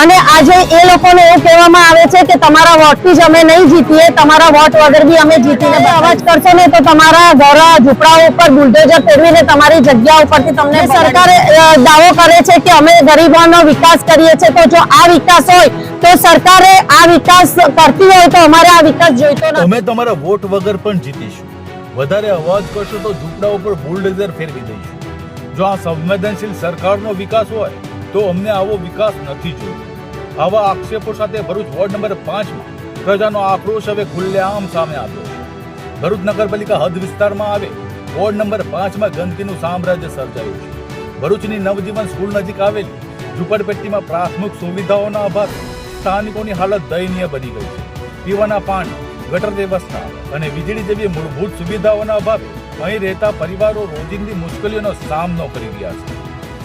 અને આજે એ લોકોને એવું કહેવામાં આવે છે કે તમારા વોટથી જ અમે નહીં જીતીએ તમારા વોટ વગર બી અમે જીતીને અવાજ કરશો ને તો તમારા ઘર ઝૂંપડાઓ ઉપર બુલડોઝર ફેરવીને તમારી જગ્યા ઉપરથી તમને સરકારે દાવો કરે છે કે અમે ગરીબોનો વિકાસ કરીએ છીએ. તો જો આ વિકાસ હોય તો સરકારે આ વિકાસ કરતી હોય તો અમારે આ વિકાસ જોઈતો નથી. અમે તમારા વોટ વગર પણ જીતીશું. વધારે અવાજ કરશો તો ઝૂંપડા ઉપર બુલડોઝર ફેરવી દઈશું. જો આ સંવેદનશીલ સરકારનો વિકાસ હોય તો અમને આવો વિકાસ નથી જોઈતો. આવા આક્ષેપો સાથે ભરૂચ વોર્ડ નંબર પાંચમાં પ્રજાનો આક્રોશ હવે ખુલ્લેઆમ સામે આવ્યો છે. ભરૂચ નગરપાલિકા હદ વિસ્તારમાં આવે, વોર્ડ નંબર પાંચમાં ગંદકીનું સામ્રાજ્ય સર્જાયું છે. ભરૂચની નવજીવન સ્કૂલ નજીક આવેલી ઝુંપડપટ્ટીમાં પ્રાથમિક સુવિધાઓના અભાવે સ્થાનિકોની હાલત દયનીય બની ગઈ છે. પીવાના પાણી, ગટર વ્યવસ્થા અને વીજળી જેવી મૂળભૂત સુવિધાઓના અભાવે અહીં રહેતા પરિવારો રોજિંદી મુશ્કેલીઓનો સામનો કરી રહ્યા છે.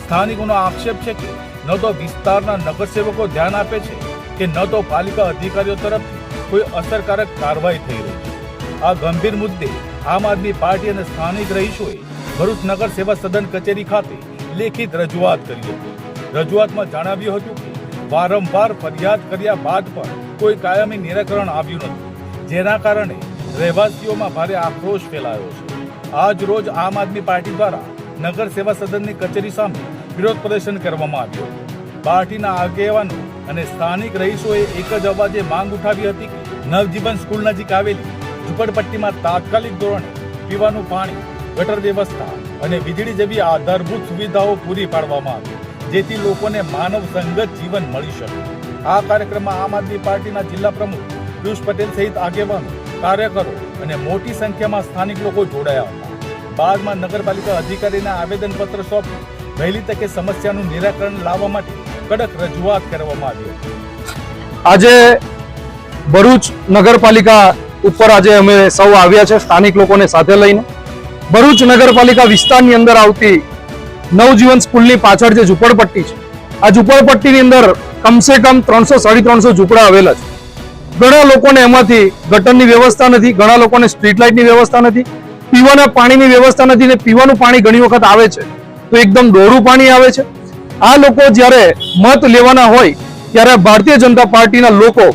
સ્થાનિકોનો આક્ષેપ છે કે ન તો વિસ્તારના નગરસેવકો ધ્યાન આપે છે કે ન તો પાલિકા અધિકારીઓ તરફથી કોઈ અસરકારક કાર્યવાહી થઈ રહી છે. આ ગંભીર મુદ્દે આમ આદમી પાર્ટી અને સ્થાનિક રહીશોએ ભરૂચ નગર સેવા સદન કચેરી ખાતે લેખિત રજૂઆત કરી હતી. રજૂઆતમાં જણાવ્યું હતું કે વારંવાર ફરિયાદ કર્યા બાદ પણ કોઈ કાયમી નિરાકરણ આવ્યું નથી, જેના કારણે રહેવાસીઓમાં ભારે આક્રોશ ફેલાયો છે. આજ રોજ આમ આદમી પાર્ટી દ્વારા નગર સેવા સદનની કચેરી સામે વિરોધ પ્રદર્શન કરવામાં આવ્યું. પાર્ટીના આગેવાનો અને સ્થાનિક રહીશોએ એક જ અવાજે માંગ ઉઠાવી હતી નવજીવન સ્કૂલ નજીક આવેલી ઝુંપડપટ્ટીમાં તાત્કાલિક ધોરણે પીવાનું પાણી, ગટર વ્યવસ્થા અને વીજળી જેવી આધારભૂત સુવિધાઓ પૂરી પાડવામાં આવે, જેથી લોકોને માનવ સંગત જીવન મળી શકે. આ કાર્યક્રમમાં આમ આદમી પાર્ટીના જિલ્લા પ્રમુખ પિયુષ પટેલ સહિત આગેવાનો, કાર્યકરો અને મોટી સંખ્યામાં સ્થાનિક લોકો જોડાયા હતા. બાદમાં નગરપાલિકા અધિકારીને આવેદનપત્ર સોંપી વહેલી તકે સમસ્યાનું નિરાકરણ લાવવા માટે કડક રજૂઆત કરવામાં આવી હતી. આજે ભરૂચ નગરપાલિકા ઉપર આજે અમે સૌ આવ્યા છે, સ્થાનિક લોકોને સાથે લઈને. ભરૂચ નગરપાલિકા વિસ્તારની અંદર આવતી નવજીવન સ્કૂલની પાછળ જે ઝૂંપડપટ્ટી છે, આ ઝૂંપડપટ્ટીની અંદર કમસે કમ ત્રણસો, સાડી ત્રણસો ઝૂંપડા આવેલા છે. ઘણા લોકોને એમાંથી ગટરની વ્યવસ્થા નથી, ઘણા લોકોને સ્ટ્રીટ લાઇટની વ્યવસ્થા નથી, પીવાના પાણીની વ્યવસ્થા નથી ને પીવાનું પાણી ઘણી વખત આવે છે. તો એકદમ ડોરું પાણી આવે છે. આ લોકો જ્યારે મત લેવાના હોય, ત્યારે ભારતીય જનતા પાર્ટીના લોકો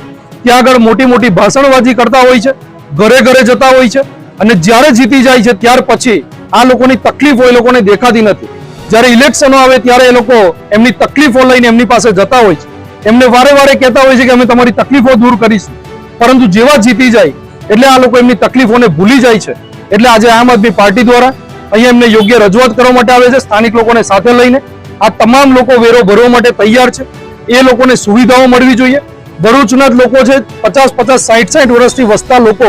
ત્યાં આગળ મોટી મોટી ભાષણબાજી કરતા હોય છે, ઘરે ઘરે જતા હોય છે અને જ્યારે જીતી જાય છે ત્યાર પછી આ લોકોની તકલીફો એ લોકોને દેખાતી નથી. જ્યારે ઇલેક્શનો આવે ત્યારે એ લોકો એમની તકલીફો લઈને એમની પાસે જતા હોય છે. એમને વારે વારે કહેતા હોય છે કે અમે તમારી તકલીફો દૂર કરીશું. પરંતુ જેવા જીતી જાય, એટલે આ લોકો એમની તકલીફોને ભૂલી જાય છે. એટલે આજે આમ આદમી પાર્ટી દ્વારા અહીંયા એમને યોગ્ય રજૂઆત કરવા માટે આવે છે, સ્થાનિક લોકોને સાથે લઈને. આ તમામ લોકો વેરો ભરવા માટે તૈયાર છે. એ લોકોને સુવિધાઓ મળવી જોઈએ. ભરૂચના જ લોકો છે, પચાસ પચાસ સાઠ સાઠ વર્ષથી વસતા લોકો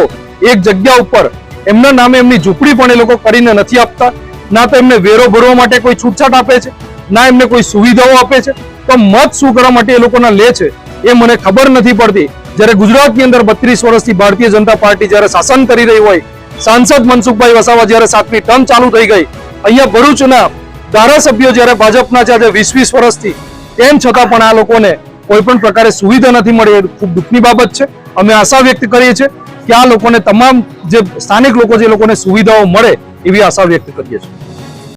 એક જગ્યા ઉપર. એમના નામે એમની ઝૂંપડી પણ એ લોકો કરીને નથી આપતા. ના તો એમને વેરો ભરવા માટે કોઈ છૂટછાટ આપે છે, ના એમને કોઈ સુવિધાઓ આપે છે. તો મત શું કરવા માટે એ લોકોના લે છે, એ મને ખબર નથી પડતી. જ્યારે ગુજરાતની અંદર બત્રીસ વર્ષથી ભારતીય જનતા પાર્ટી જ્યારે શાસન કરી રહી હોય સાંસદ મનસુખભાઈ વસાવા જ્યારે સાતમી ટર્મ ચાલુ થઈ ગઈ, અહીંયા ભરૂચના ધારાસભ્યો જ્યારે ભાજપના છે, આજે વીસ વીસ વર્ષથી, તેમ છતાં પણ આ લોકોને કોઈ પણ પ્રકારે સુવિધા નથી મળી. એ ખૂબ દુઃખની બાબત છે. અમે આશા વ્યક્ત કરીએ છીએ કે આ લોકોને તમામ જે સ્થાનિક લોકો જે લોકોને સુવિધાઓ મળે એવી આશા વ્યક્ત કરીએ છીએ.